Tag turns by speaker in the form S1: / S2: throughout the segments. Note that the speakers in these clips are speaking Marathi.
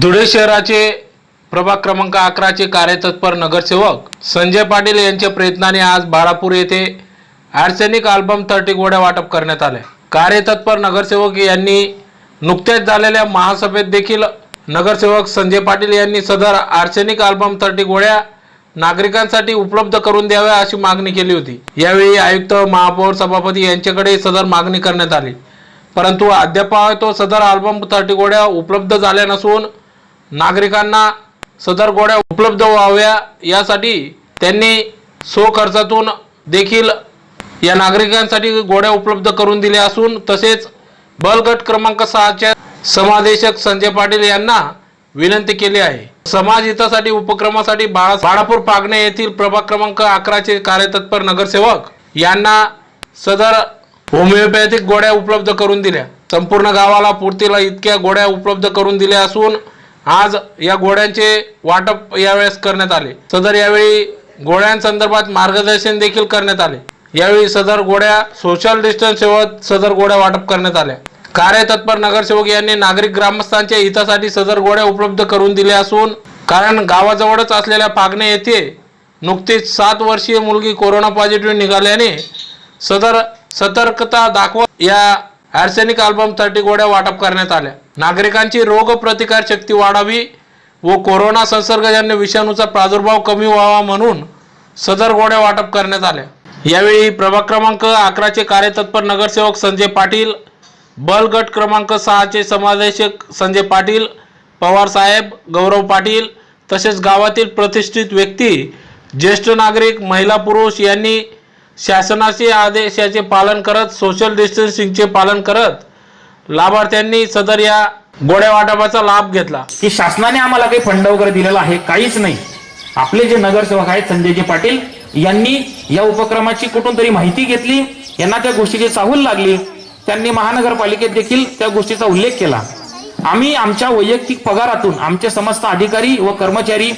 S1: धुळे शहराचे प्रभाग क्रमांक अकराचे कार्यतत्पर नगरसेवक संजय पाटील यांच्या प्रयत्नाने आज बाळापूर येथे आर्सेनिक अल्बम थर्टी गोड्या वाटप करण्यात आल्या कार्यतत्पर नगरसेवक यांनी नुकत्याच झालेल्या महासभेत देखील नगरसेवक संजय पाटील यांनी सदर आर्सेनिक अल्बम थर्टी गोळ्या नागरिकांसाठी उपलब्ध करून द्याव्या अशी मागणी केली होती. यावेळी आयुक्त महापौर सभापती यांच्याकडे सदर मागणी करण्यात आली. परंतु अद्याप तो सदर अल्बम थर्टी गोळ्या उपलब्ध झाल्या नसून नागरिकांना सदर गोळ्या उपलब्ध व्हाव्या यासाठी त्यांनी स्वखर्चातून देखील या नागरिकांसाठी गोळ्या उपलब्ध करून दिल्या असून तसेच बलगट क्रमांक सहाच्या समादेशक संजय पाटील यांना विनंती केली आहे. समाज हितासाठी उपक्रमासाठी बाळा बाळापूर पागणे येथील प्रभाग क्रमांक अकराचे कार्यतत्पर नगरसेवक यांना सदर होमिओपॅथिक गोळ्या उपलब्ध करून दिल्या. संपूर्ण गावाला पूर्तीला इतक्या गोळ्या उपलब्ध करून दिल्या असून आज या घोड्यांचे वाटप यावेळेस करण्यात आले. सदर यावेळी घोड्यांसंदर्भात मार्गदर्शन देखील करण्यात आले. यावेळी सदर घोड्या सोशल डिस्टन्स ठेवत सदर गोळ्या वाटप करण्यात आल्या. कार्यतत्पर नगरसेवक यांनी नागरिक ग्रामस्थांच्या हितासाठी सदर गोळ्या उपलब्ध करून दिल्या असून कारण गावाजवळच असलेल्या पागणे येथे नुकतीच सात वर्षीय मुलगी कोरोना पॉझिटिव्ह निघाल्याने सदर सतर्कता दाखवत या आर्सेनिक अल्बमसाठी थर्टी गोळ्या वाटप करण्यात आल्या. नागरिकांची रोगप्रतिकार शक्ती वाढावी व कोरोना संसर्गजन्य विषाणूचा प्रादुर्भाव कमी व्हावा म्हणून सदर गोळ्या वाटप करण्यात आल्या. यावेळी प्रभाग क्रमांक अकराचे कार्यतत्पर नगरसेवक संजय पाटील बल गट क्रमांक सहाचे समादेशक संजय पाटील पवार साहेब गौरव पाटील तसेच गावातील प्रतिष्ठित व्यक्ती ज्येष्ठ नागरिक महिला पुरुष यांनी शासनाचे आदेशाचे पालन करत सोशल डिस्टन्सिंगचे पालन करत लाभार्थ्यांनी सदर या गोड्या वाटपाचा लाभ घेतला.
S2: की शासनाने आम्हाला काही फंड वगैरे दिलेला आहे काहीच नाही. आपले जे नगरसेवक आहेत संजयजी पाटील यांनी या उपक्रमाची कुठून तरी माहिती घेतली यांना त्या गोष्टीची चाहूल लागली. त्यांनी महानगरपालिकेत देखील त्या गोष्टीचा उल्लेख केला. आम्ही आमच्या वैयक्तिक पगारातून आमचे समस्त अधिकारी व कर्मचारी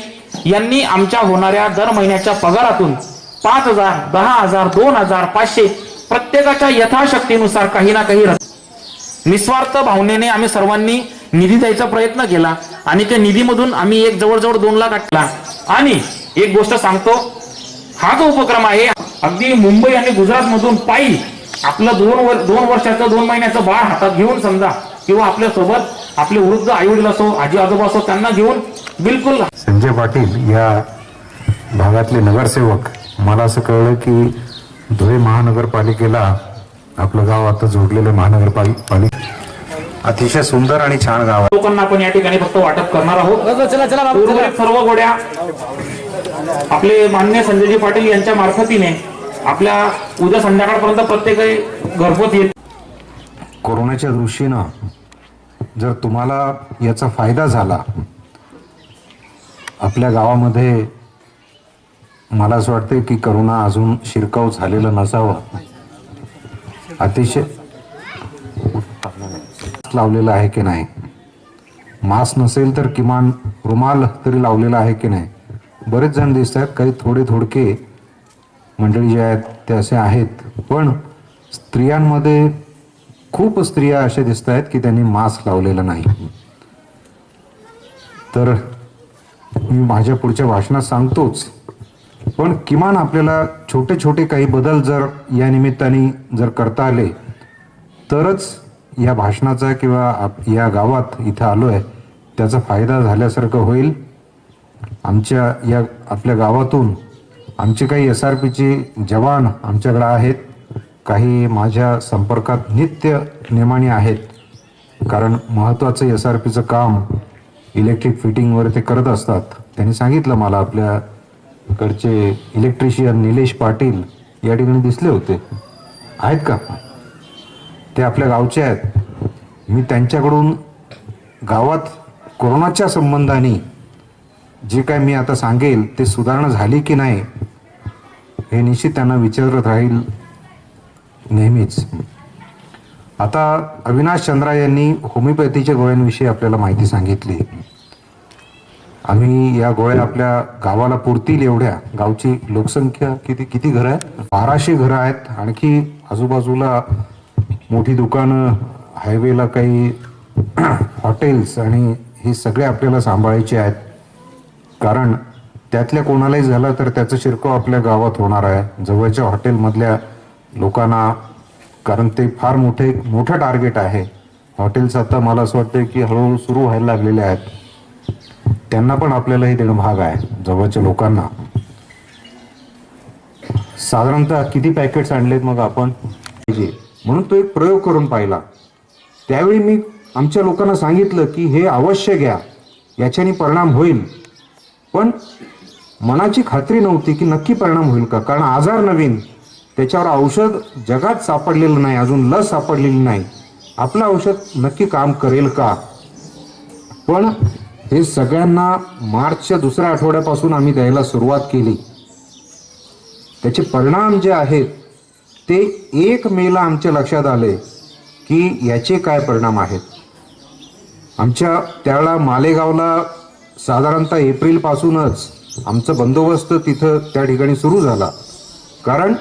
S2: यांनी आमच्या होणाऱ्या दर महिन्याच्या पगारातून पाच हजार दहा हजार दोन हजार पाचशे प्रत्येकाच्या यथाशक्तीनुसार काही ना काही निस्वार्थ भावनेने आम्ही सर्वांनी निधी द्यायचा प्रयत्न केला आणि त्या निधीमधून आम्ही एक जवळजवळ दोन लाख टाकला आणि एक गोष्ट सांगतो हा जो उपक्रम आहे अगदी मुंबई आणि गुजरात मधून पायी आपलं दोन वर दोन वर्षाचं दोन महिन्याचं बाळ हातात घेऊन समजा किंवा आपल्यासोबत आपले वृद्ध आईवडील असो आजी आजोबा असो त्यांना घेऊन बिलकुल
S3: संजय पाटील या भागातले नगरसेवक मला असं कळलं की धुळे महानगरपालिकेला आपलं गाव आता जोडलेलं महानगरपालिका अतिशय सुंदर आणि छान गाव आहे.
S2: लोकांना आपण या ठिकाणी फक्त वाटप करणार आहोत. उर्वरित सर्व गोड्या आपले मान्य संजयजी पाटील यांच्या मार्फतीने आपल्या उद्या संध्याकाळपर्यंत प्रत्येक घरपोच येईल.
S3: कोरोनाच्या दृष्टीनं जर तुम्हाला याचा फायदा झाला आपल्या गावामध्ये मला असं वाटतं की करोना अजून शिरकाव झालेलं नसावं. अतिशय लावलेलं आहे की नाही? मास्क नसेल तर किमान रुमाल तरी लावलेला आहे की नाही? बरेच जण दिसत आहेत काही थोडे थोडके मंडळी जे आहेत ते असे आहेत. पण स्त्रियांमध्ये खूप स्त्रिया अशा दिसत आहेत की त्यांनी मास्क लावलेला नाही. तर मी माझ्या पुढच्या भाषणात सांगतोच. पण किमान आपल्याला छोटे छोटे काही बदल जर या निमित्ताने जर करता आले तरच या भाषणाचा किंवा आप- या गावात इथं आलो आहे त्याचा फायदा झाल्यासारखं होईल. आमच्या या आपल्या गावातून आमचे काही एस आर पीचे जवान आमच्याकडे आहेत. काही माझ्या संपर्कात नित्य नेमाने आहेत. कारण महत्त्वाचं एस आर पीचं काम इलेक्ट्रिक फिटिंगवर ते करत असतात. त्यांनी सांगितलं मला आपल्या कडचे इलेक्ट्रिशियन निलेश पाटील या ठिकाणी दिसले होते. आहेत का? ते आपल्या गावचे आहेत. मी त्यांच्याकडून गावात कोरोनाच्या संबंधाने जे काय मी आता सांगेल ते सुधारणा झाली की नाही हे निश्चित त्यांना विचारत राहील नेहमीच. आता अविनाश चंद्रा यांनी होमिओपॅथीच्या गोळ्यांविषयी आपल्याला माहिती सांगितली. आम्ही या गोळ्या आपल्या गावाला पुरतील एवढ्या. गावची लोकसंख्या किती किती घरं आहेत? बाराशे घरं आहेत. आणखी आजूबाजूला मोठी दुकानं हायवेला काही हॉटेल्स आणि हे सगळे आपल्याला सांभाळायचे आहेत. कारण त्यातल्या कोणालाही झालं तर त्याचं शिरकाव आपल्या गावात होणार आहे. जवळच्या हॉटेलमधल्या लोकांना कारण ते फार मोठे मोठं टार्गेट आहे. हॉटेल्स आता मला असं वाटतं की हळूहळू सुरू व्हायला लागलेले आहेत. त्यांना पण आपल्यालाही देणं भाग आहे जवळच्या लोकांना. साधारणतः किती पॅकेट्स आणलेत मग आपण? पाहिजे. म्हणून तो एक प्रयोग करून पाहिला. त्यावेळी मी आमच्या लोकांना सांगितलं की हे अवश्य घ्या याच्याने परिणाम होईल. पण मनाची खात्री नव्हती की नक्की परिणाम होईल का कारण आजार नवीन. त्याच्यावर औषध जगात सापडलेलं नाही अजून लस सापडलेली नाही. आपलं औषध नक्की काम करेल का? पण हे सगळ्यांना मार्चच्या दुसऱ्या आठवड्यापासून आम्ही द्यायला सुरुवात केली. त्याचे परिणाम जे आहेत ते एक मेला आमच्या लक्षात आले की याचे काय परिणाम आहेत. आमच्या त्यावेळेला मालेगावला साधारणतः एप्रिलपासूनच आमचा बंदोबस्त तिथं त्या ठिकाणी सुरू झाला. कारण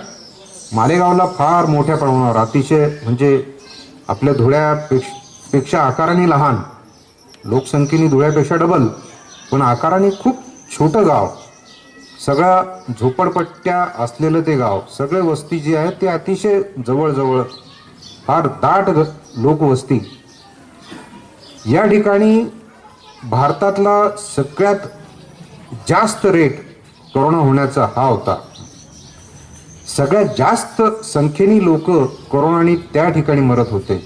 S3: मालेगावला फार मोठ्या प्रमाणावर अतिशय म्हणजे आपल्या धुळ्यापेक्षा पेक्षा आकाराने लहान लोकसंख्येने धुळ्यापेक्षा डबल पण आकाराने खूप छोटं गाव. सगळ्या झोपडपट्ट्या असलेलं ते गाव सगळे वस्ती जी आहे ते अतिशय जवळजवळ फार दाट लोकवस्ती. या ठिकाणी भारतातला सगळ्यात जास्त रेट कोरोना होण्याचा हा होता. सगळ्यात जास्त संख्येने लोक कोरोनाने त्या ठिकाणी मरत होते.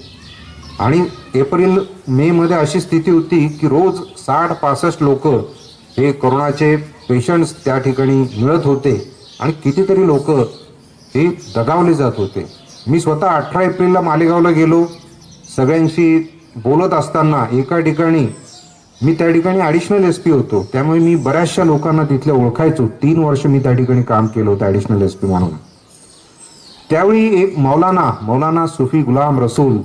S3: आणि एप्रिल मे मध्ये अशी स्थिती होती की रोज साठ पासष्ट लोक हे कोरोनाचे पेशंट्स त्या ठिकाणी मिळत होते आणि कितीतरी लोक हे दगावले जात होते. मी स्वतः अठरा एप्रिलला मालेगावला गेलो. सगळ्यांशी बोलत असताना एका ठिकाणी मी त्या ठिकाणी ॲडिशनल एस पी होतो. त्यामुळे मी बऱ्याचशा लोकांना तिथल्या ओळखायचो. तीन वर्ष मी त्या ठिकाणी काम केलं होतं ॲडिशनल एस पी म्हणून. त्यावेळी एक मौलाना मौलाना सुफी गुलाम रसूल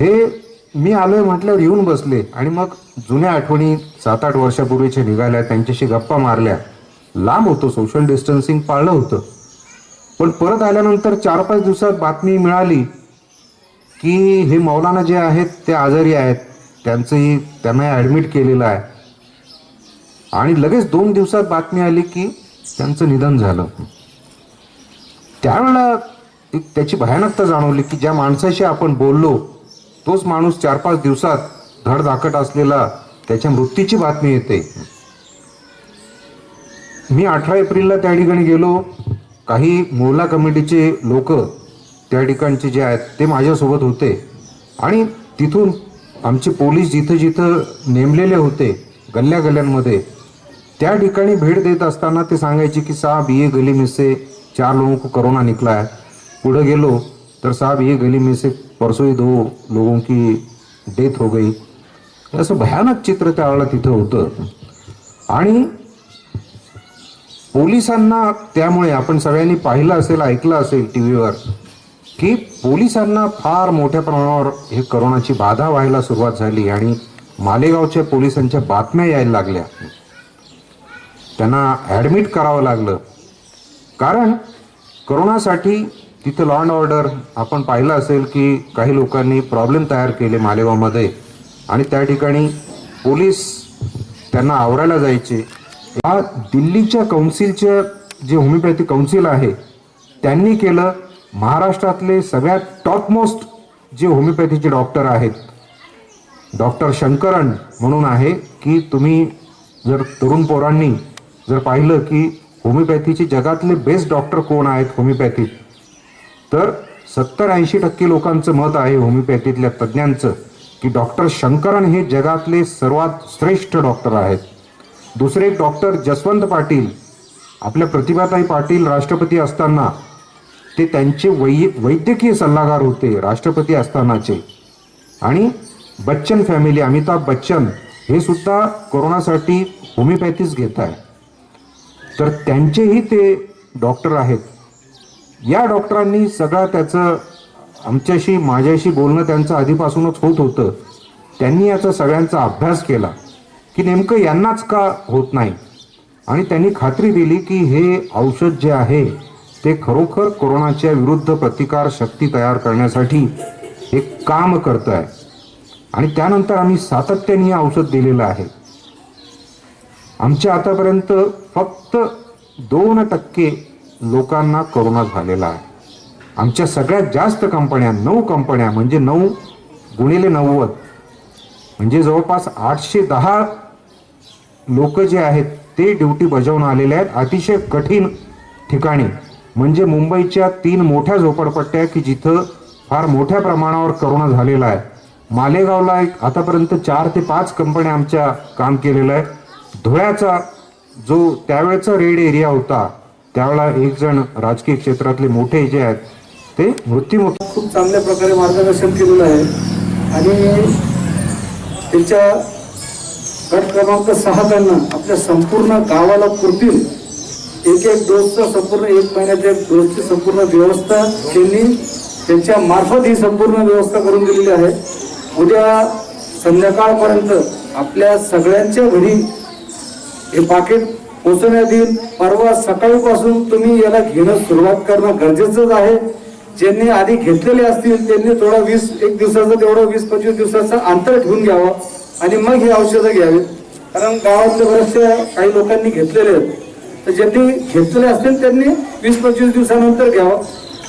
S3: हे मी आलोय म्हटल्यावर येऊन बसले आणि मग जुन्या आठवणी सात आठ वर्षापूर्वीच्या निघाल्या त्यांच्याशी गप्पा मारल्या. लांब होतो सोशल डिस्टन्सिंग पाळलं होतं. पण परत आल्यानंतर चार पाच दिवसात बातमी मिळाली की हे मौलाना जे आहेत ते आजारी आहेत. त्यांचंही त्यांना ॲडमिट केलेलं आहे. आणि लगेच दोन दिवसात बातमी आली की त्यांचं निधन झालं. त्यावेळेला एक त्याची भयानकता जाणवली की ज्या माणसाशी आपण बोललो तोच माणूस चार पाच दिवसात धडधाकट असलेला त्याच्या मृत्यूची बातमी येते. मी अठरा एप्रिलला त्या ठिकाणी गेलो. काही मोहला कमिटीचे लोक त्या ठिकाणचे जे आहेत ते माझ्यासोबत होते. आणि तिथून आमचे पोलीस जिथं जिथं नेमलेले होते गल्ल्या गल्ल्यांमध्ये त्या ठिकाणी भेट देत असताना ते सांगायचे की साहेब ये गली में से चार लोगों को करोना निकला आहे पुढं गेलो तर साहेब ये गली में से परसों ही दो लोगों की डेथ हो गई. असं भयानक चित्र त्यावेळेला तिथं होतं. आणि पोलिसांना त्यामुळे आपण सगळ्यांनी पाहिलं असेल ऐकलं असेल टी व्हीवर की पोलिसांना फार मोठ्या प्रमाणावर हे करोनाची बाधा व्हायला सुरुवात झाली आणि मालेगावच्या पोलिसांच्या बातम्या यायला लागल्या. त्यांना ॲडमिट करावं लागलं. कारण करोनासाठी तिथं लॉ अँड ऑर्डर आपण पाहिलं असेल की काही लोकांनी प्रॉब्लेम तयार केले मालेगावमध्ये. आणि त्या ठिकाणी पोलीस त्यांना आवरायला जायचे. या दिल्लीच्या कौन्सिलच्या जे होमिओपॅथी कौन्सिल आहे त्यांनी केलं. महाराष्ट्रातले सगळ्यात टॉपमोस्ट जे होमिओपॅथीचे डॉक्टर आहेत डॉक्टर शंकरन म्हणून आहे की तुम्ही जर तरुण पोरांनी जर पाहिलं की होमिओपॅथीचे जगातले बेस्ट डॉक्टर कोण आहेत होमिओपॅथी तर सत्तर ऐंशी टक्के लोकांचं मत आहे होमिओपॅथीतल्या तज्ज्ञांचं की डॉक्टर शंकरन हे जगातले सर्वात श्रेष्ठ डॉक्टर आहेत. दुसरे एक डॉक्टर जसवंत पाटील आपल्या प्रतिभाताई पाटील राष्ट्रपती असताना ते त्यांचे वै वैद्यकीय सल्लागार होते राष्ट्रपती असतानाचे. आणि बच्चन फॅमिली अमिताभ बच्चन हे सुद्धा कोरोनासाठी होमिओपॅथीच घेत आहे तर त्यांचेही ते डॉक्टर आहेत. या डॉक्टरांनी सगळं त्याचं आमच्याशी माझ्याशी बोलणं त्यांचं आधीपासूनच होत होतं. त्यांनी याचा सगळ्यांचा अभ्यास केला की नेमकं यांनाच का होत नाही? आणि त्यांनी खात्री दिली की हे औषध जे आहे ते खरोखर कोरोनाच्या विरुद्ध प्रतिकार शक्ती तयार करण्यासाठी हे काम करतं आहे आणि त्यानंतर आम्ही सातत्याने हे औषध दिलेलं आहे. आमच्या आतापर्यंत फक्त दोन टक्के लोकांना कोरोना झालेला आहे. आमच्या सगळ्यात जास्त कंपन्या नऊ कंपन्या म्हणजे नऊ गुणिले नव्वद. म्हणजे जवळपास आठशे दहा लोक जे आहेत ते ड्युटी बजावून आलेले आहेत. अतिशय कठीण ठिकाणी. म्हणजे मुंबईच्या तीन मोठ्या झोपडपट्ट्या की जिथं फार मोठ्या प्रमाणावर करोना झालेला आहे. मालेगावला एक आतापर्यंत चार ते पाच कंपन्या आमच्या काम केलेलं आहे धुळ्याचा जो त्यावेळेचा रेड एरिया होता त्यावेळेला एक जण राजकीय क्षेत्रातले मोठे जे आहेत ते मृत्यूमुखी
S4: खूप चांगल्या प्रकारे मार्गदर्शन केलेलं आहे. आणि त्यांच्या गट क्रमांक सहा त्यांना आपल्या संपूर्ण गावाला पुरतील. एक एक डोसचा संपूर्ण एक महिन्याच्या एक डोसची संपूर्ण व्यवस्था त्यांनी त्यांच्या मार्फत ही संपूर्ण व्यवस्था करून दिलेली आहे. उद्या संध्याकाळपर्यंत आपल्या सगळ्यांच्या घरी हे पाकिट पोचवण्यात येईल परवा सकाळीपासून तुम्ही याला घेणं सुरुवात करणं गरजेचंच आहे. ज्यांनी आधी घेतलेले असतील त्यांनी थोडा वीस एक दिवसाचं तेवढं वीस पंचवीस दिवसाचं अंतर ठेवून घ्यावं आणि मग ही औषधं घ्यावीत. कारण गावातल्या बऱ्याचशा काही लोकांनी घेतलेले आहेत. तर ज्यांनी घेतलेले असतील त्यांनी वीस पंचवीस दिवसानंतर घ्यावं.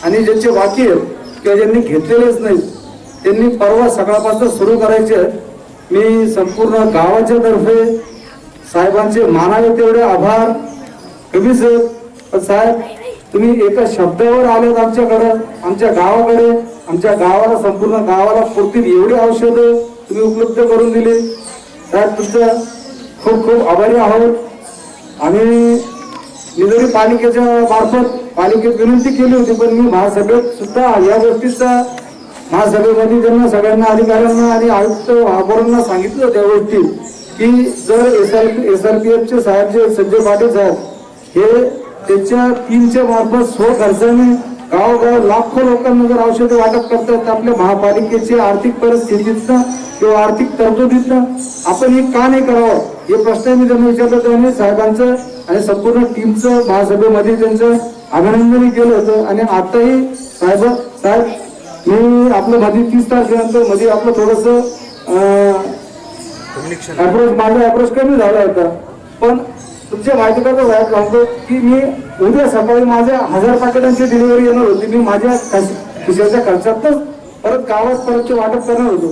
S4: आणि ज्यांचे बाकी आहेत किंवा ज्यांनी घेतलेलेच नाही त्यांनी परवा सकाळपासून सुरू करायचे मी संपूर्ण गावाच्या तर्फे साहेबांचे मानावे तेवढे आभार. कमीच सर साहेब तुम्ही एका शब्दावर आलेत आमच्याकडे आमच्या गावाकडे. आमच्या गावाला संपूर्ण गावाला पुरतील एवढी औषधं तुम्ही उपलब्ध करून दिली. साहेब तुमचं खूप खूप आभारी आहोत. आम्ही मी जरी पालिकेच्या मार्फत पालिकेत विनंती केली होती पण मी महासभेत सुद्धा या गोष्टीचा महासभेमध्ये त्यांना सगळ्यांना अधिकाऱ्यांना आणि आयुक्त महापौरांना सांगितलं त्या गोष्टी. की जर S R P S R P एफचे साहेब जे संजय पाटील साहेब हे त्यांच्या टीमच्या मार्फत स्व खर्चाने गावोगाव लाखो लोकांना जर औषधं वाटप करतात तर आपल्या महापालिकेची आर्थिक परिस्थितीतनं किंवा आर्थिक तरतुदीतनं आपण हे का नाही करावं? हे प्रश्न मी त्यांना विचारलं त्यांनी साहेबांचं आणि संपूर्ण टीमचं महासभेमध्ये त्यांचं अभिनंदनही केलं होतं. आणि आताही साहेब साहेब मी आपलं मध्ये तीस तारखेनंतरमध्ये आपलं थोडंसं अप्रोच माझा अप्रोच कमी झाला होता. पण तुमच्या माहिती करता साहेब सांगतो की मी उद्या सकाळी माझ्या हजार पाकिटांची डिलिव्हरी येणार होती. मी माझ्या खिशाच्या खर्चातच परत गावात परतचे वाटप करणार होतो.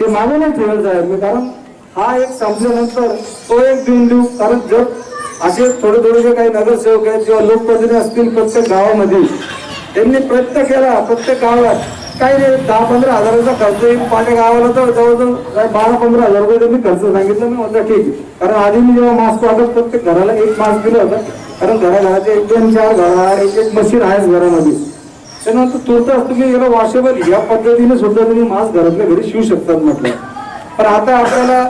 S4: ते मागे नाही ठेवलं साहेब मी कारण हा एक संपल्यानंतर तो एक देऊन देऊ कारण जर असे थोडे थोडे जे काही नगरसेवक आहेत किंवा लोकप्रतिनिधी असतील प्रत्येक गावामध्ये त्यांनी प्रयत्न केला प्रत्येक गावात काही नाही दहा पंधरा हजाराचा खर्च येईल. माझ्या गावाला तर जवळजवळ काय बारा पंधरा हजार रुपये त्यांनी खर्च सांगितलं. मी म्हटलं ठीक आहे. कारण आधी मी जेव्हा मास्क वाटत प्रत्येक घराला एक मास्क दिलं होतं. कारण घराघराचे एक दोन चार घरा एक एक मशीन आहेच घरामध्ये. त्यानंतर तुर्तास तुम्ही याला वॉशेबल या पद्धतीने सुद्धा तुम्ही मास्क घरातल्या घरी शिवू शकतात म्हटलं. पण आता आपल्याला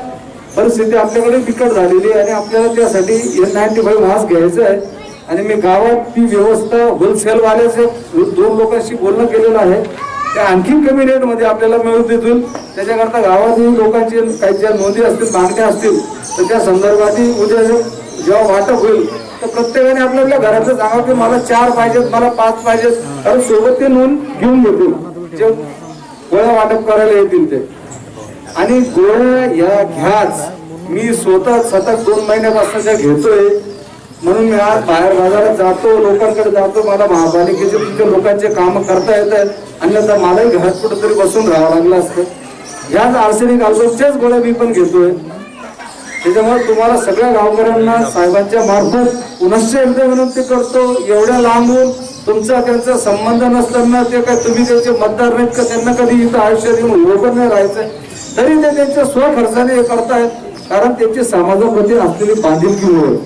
S4: परिस्थिती आपल्याकडे बिकट झालेली आहे आणि आपल्याला त्यासाठी एन नाईन्टी फाईव्ह मास्क घ्यायचं आहे. आणि मी गावात ती व्यवस्था होलसेलवाल्याचे दोन लोकांशी बोलणं केलेलं आहे. त्या आणखीन कमी रेटमध्ये आपल्याला मिळू देतील. त्याच्याकरता गावातील लोकांची काही ज्या नोंदी असतील मागण्या असतील तर त्या संदर्भातही उद्या जेव्हा वाटप होईल तर प्रत्येकाने आपल्या आपल्या घराचं सांगा की मला चार पाहिजेत मला पाच पाहिजेत. कारण सोबत ते नोंद घेऊन घेतील. जे गोळ्या वाटप करायला येतील ते. आणि गोळ्या या घ्याच. मी स्वतः सतत दोन महिन्यापासून त्या घेतोय. म्हणून मी आज बाहेर बाजारात जातो लोकांकडे जातो मला महापालिकेचे तुमच्या लोकांचे काम करता येत आहेत. अन्यथा मलाही घरात कुठेतरी बसून राहावं लागलं असतं. याच आर्सेनिक अल्बमच्याच गोळ्या मी पण घेतोय त्याच्यामुळे तुम्हाला सगळ्या गावकऱ्यांना साहेबांच्या मार्फत पुनश्च एकदा विनंती करतो एवढ्या लांबून तुमचा त्यांचा संबंध नसताना ते काय तुम्ही त्यांचे मतदार नाहीत का त्यांना कधी इथं आयुष्य देऊन उभं नाही राहायचं तरी ते त्यांच्या स्वखर्चाने हे करतायत कारण त्यांची समाजामध्ये असलेली बांधिलकीमुळे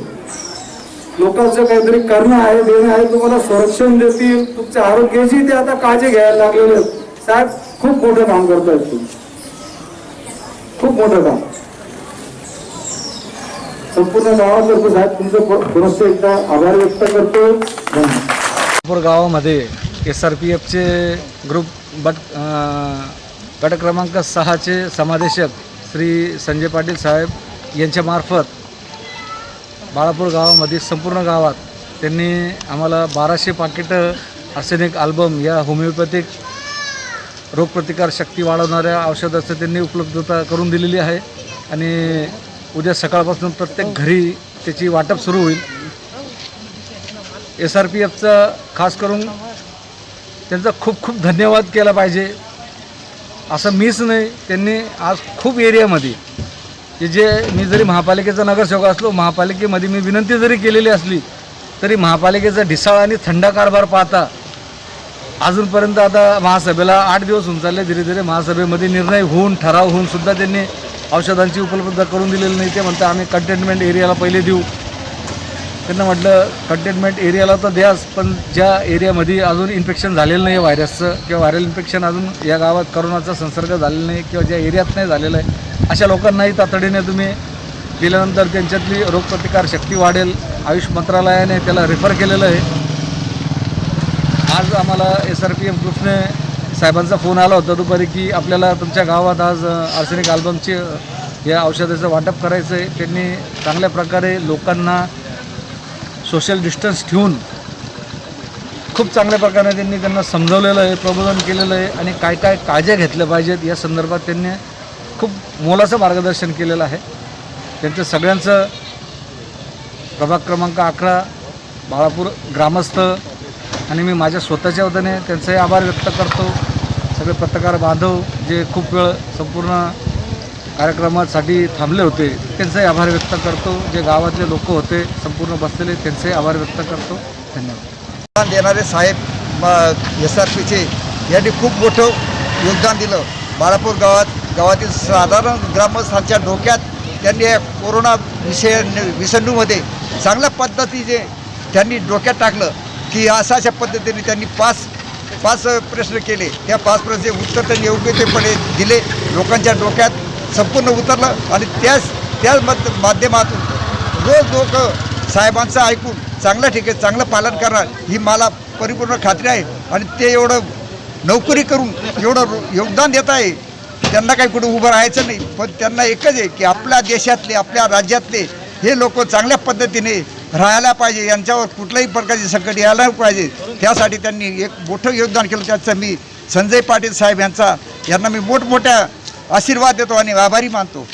S4: लोकांचं काहीतरी करणं आहे देणं आहे तुम्हाला संरक्षण देतील तुमच्या आरोग्याची ते आता काळजी घ्यायला लागलेले साहेब खूप मोठं काम करतायत तुम्ही. खूप मोठं काम. संपूर्ण गावातर्फे साहेब तुमचं पुरस्त एकदा आभार व्यक्त करतो. धन्यवाद.
S5: गावामध्ये एस आर पी एफचे ग्रुप बट गट क्रमांक सहाचे समादेशक श्री संजय पाटील साहेब यांच्यामार्फत बाळापूर गावामध्ये संपूर्ण गावात त्यांनी आम्हाला बाराशे पाकिटं आर्सेनिक आल्बम या होमिओपॅथिक
S4: रोगप्रतिकार शक्ती वाढवणाऱ्या औषधाचं त्यांनी उपलब्धता करून दिलेली आहे. आणि उद्या सकाळपासून प्रत्येक घरी त्याची वाटप सुरू होईल. एस आर पी एफचं खास करून त्यांचा खूप खूप धन्यवाद केला पाहिजे. असं मीच नाही त्यांनी आज खूप एरियामध्ये की जे मी जरी महापालिकेचा नगरसेवक असलो महापालिकेमध्ये मी विनंती जरी केलेली असली तरी महापालिकेचा ढिसाळ आणि थंडा कारभार पाहता अजूनपर्यंत आता महासभेला आठ दिवस होऊन चालले धीरे धीरे महासभेमध्ये निर्णय होऊन ठराव होऊन सुद्धा त्यांनी औषधांची उपलब्धता करून दिलेली नाही. ते म्हणतात आम्ही कंटेनमेंट एरियाला पहिले देऊ. त्यांना म्हटलं कंटेनमेंट एरियाला तर द्याच पण ज्या एरियामध्ये अजून इन्फेक्शन झालेलं नाही आहे व्हायरसचं किंवा व्हायरल इन्फेक्शन अजून या गावात करोनाचा संसर्ग झालेला नाही किंवा ज्या एरियात नाही झालेलं आहे अशा लोकांनाही तातडीने तुम्ही दिल्यानंतर त्यांच्यातली रोगप्रतिकार शक्ती वाढेल आयुष मंत्रालयाने त्याला रेफर केलेलं आहे. आज आम्हाला एस आर पी एफ ग्रुपने साहेबांचा फोन आला होता दुपारी की आपल्याला तुमच्या गावात आज आर्सेनिक आल्बमची या औषधाचं वाटप करायचं आहे त्यांनी चांगल्या प्रकारे लोकांना सोशल डिस्टन्स ठेवून खूप चांगल्या प्रकारे त्यांनी त्यांना समजवलेलं आहे प्रबोधन केलेलं आहे आणि काय काय काळज्या घेतल्या पाहिजेत या संदर्भात त्यांनी खूप मोलाचं मार्गदर्शन केलेलं आहे. त्यांचं सगळ्यांचं प्रभाग क्रमांक अकरा बाळापूर ग्रामस्थ आणि मी माझ्या स्वतःच्या वतीने त्यांचाही आभार व्यक्त करतो. सगळे पत्रकार बांधव जे खूप वेळ संपूर्ण कार्यक्रमासाठी थांबले होते त्यांचाही आभार व्यक्त करतो. जे गावातले लोक होते संपूर्ण बसलेले त्यांचाही आभार व्यक्त करतो. धन्यवाद.
S6: योगदान देणारे साहेब एस आर पीचे यांनी खूप मोठं योगदान दिलं. बाळापूर गावात गावातील साधारण ग्रामस्थांच्या डोक्यात त्यांनी कोरोना विषय विसंडूमध्ये चांगल्या पद्धतीचे त्यांनी डोक्यात टाकलं की अशा अशा पद्धतीने त्यांनी पाच पाच प्रश्न केले. त्या पाच प्रश्नाचे उत्तर त्यांनी योग्यतेपणे दिले. लोकांच्या डोक्यात संपूर्ण उतरलं आणि त्याच त्याच मत माध्यमातून रोज लोक साहेबांचं ऐकून चांगल्या ठिकाणी चांगलं पालन करणार ही मला परिपूर्ण खात्री आहे. आणि ते एवढं नोकरी करून एवढं योगदान देत आहे. त्यांना काही कुठं उभं राहायचं नाही. पण त्यांना एकच आहे की आपल्या देशातले आपल्या राज्यातले हे लोक चांगल्या पद्धतीने राहायला पाहिजे. यांच्यावर कुठल्याही प्रकारचे संकट यायला पाहिजे. त्यासाठी त्यांनी एक मोठं योगदान केलं. त्याचं मी संजय पाटील साहेब यांचा यांना मी मोठमोठ्या आशीर्वाद देतो आणि आभारी मानतो.